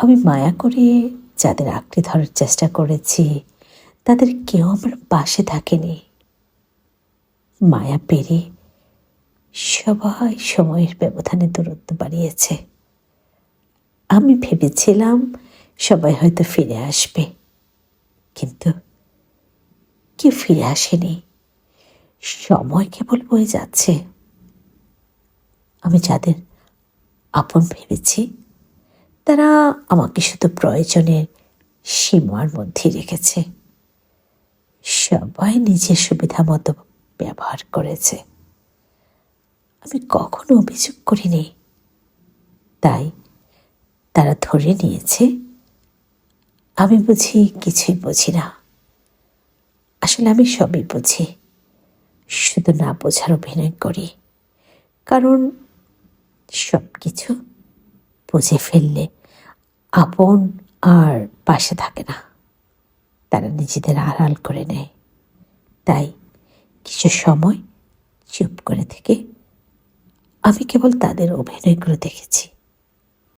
আমি মায়া করে যাদের আঁকড়ে ধরার চেষ্টা করেছি, তাদের কেউ আমার পাশে থাকেনি। মায়া পেরে সবাই সময়ের ব্যবধানে দূরত্ব বাড়িয়েছে। আমি ভেবেছিলাম সবাই হয়তো ফিরে আসবে, কিন্তু কেউ ফিরে আসেনি। সময় কেবল বয়ে যাচ্ছে। আমি যাদের আপন ভেবেছি তারা আমাকে শুধু প্রয়োজনের সীমার মধ্যে রেখেছে। সবাই নিজের সুবিধা মতো ব্যবহার করেছে। আমি কখনো অভিযোগ করিনি। তাই তারা ধরে নিয়েছে, আমি বুঝি কিছুই বুঝি না। আসলে আমি সবই বুঝি, শুধু না বোঝার অভিনয় করি। কারণ সব কিছু বুঝে ফেললে আপন আর পাশে থাকে না। তারা নিজেদের আড়াল করে নেয়। তাই কিছু সময় চুপ করে থেকে আমি কেবল তাদের অভিনয়গুলো দেখেছি।